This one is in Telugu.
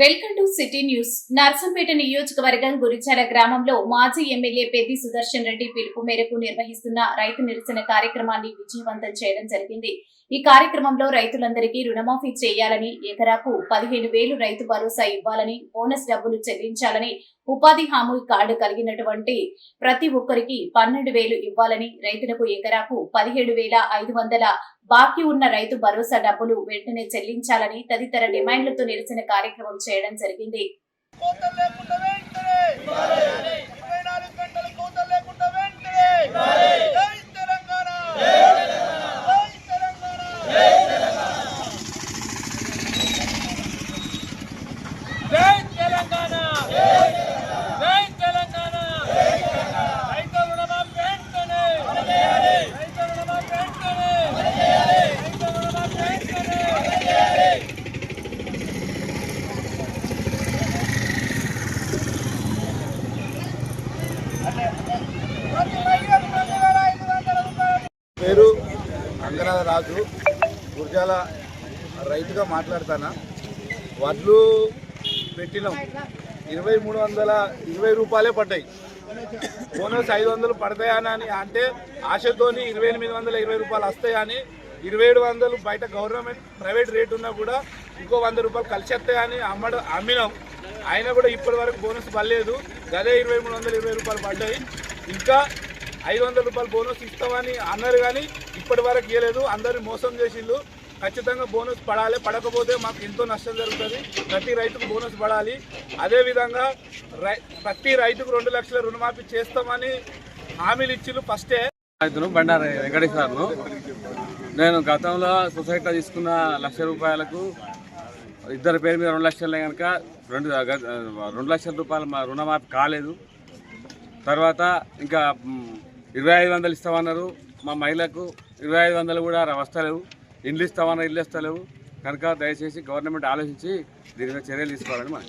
Welcome to city news. Narsampet నియోజకవర్గం గురిచాల గ్రామంలో మాజీ ఎమ్మెల్యే పెద్ది సుదర్శన్ రెడ్డి పిలుపు మేరకు నిర్వహిస్తున్న రైతు నిరసన కార్యక్రమాన్ని విజయవంతం చేయడం జరిగింది. ఈ కార్యక్రమంలో రైతులందరికీ రుణమాఫీ చేయాలని ఎకరాకు పదిహేను వేలు రైతు భరోసా ఇవ్వాలని బోనస్ డబ్బులు చెల్లించాలని ఉపాధి హామీ కార్డు కలిగినటువంటి ప్రతి ఒక్కరికి పన్నెండు వేలు ఇవ్వాలని రైతులకు ఎకరాకు పదిహేడు వేల ఐదు వందల బాకీ ఉన్న రైతు భరోసా డబ్బులు వెంటనే చెల్లించాలని తదితర డిమాండ్లతో నిరసన కార్యక్రమం చేయడం జరిగింది కోతలు లేకుండా వెంటనే ఇరవై నాలుగు గంటలు కోతలు లేకుండా వెంటనే జై తెలంగాణ జై తెలంగాణ జై తెలంగాణ జై తెలంగాణ రైతు రుణమాఫీ వెంటనే రైతు రుణమాఫీ వెంటనే రైతు రుణమాఫీ వెంటనే ప్రతి మహిళకు రెండు వేల ఐదు వందల రూపాయలు పేరు అంగరాధ రాజు. గుర్జాల రైతుగా మాట్లాడతానా? వడ్లు పెట్టినాం. ఇరవై మూడు వందల ఇరవై రూపాయలే పడ్డాయి. బోనస్ ఐదు వందలు పడతాయని అని అంటే ఆశతోని ఇరవై ఎనిమిది వందల ఇరవై రూపాయలు వస్తాయని ఇరవై ఏడు వందలు బయట గవర్నమెంట్ ప్రైవేట్ రేట్ ఉన్నా కూడా ఇంకో వంద రూపాయలు కలిసి వస్తాయని అమ్మడం అమ్మినాం. అయినా కూడా ఇప్పటి వరకు బోనస్ పడలేదు. గదే ఇరవై మూడు వందల ఇరవై రూపాయలు పడ్డాయి. ఇంకా ఐదు వందల రూపాయలు బోనస్ ఇస్తామని అన్నారు కానీ ఇప్పటి వరకు ఇవ్వలేదు అందరు మోసం చేసిండు ఖచ్చితంగా బోనస్ పడాలి. పడకపోతే మాకు ఎంతో నష్టం జరుగుతుంది. ప్రతి రైతుకు బోనస్ పడాలి. అదేవిధంగా రై ప్రతి రైతుకు రెండు లక్షల రుణమాఫీ చేస్తామని హామీలు ఇచ్చిళ్ళు ఫస్టే. రైతును బండారు వెంకటేశ్వర్ను నేను గతంలో సొసైటీలో తీసుకున్న లక్ష రూపాయలకు ఇద్దరి పేరు మీద రెండు లక్షలే కనుక రెండు గ- రెండు లక్షల రూపాయలు మా రుణమాఫీ కాలేదు. తర్వాత ఇంకా ఇరవై ఐదు వందలు ఇస్తామన్నారు. మా మహిళకు ఇరవై ఐదు వందలు కూడా వస్తలేవు. ఇండ్లు ఇస్తామన్నారు ఇల్లు ఇస్తలేవు. కనుక దయచేసి గవర్నమెంట్ ఆలోచించి దీని మీద చర్యలు తీసుకోవాలని మనం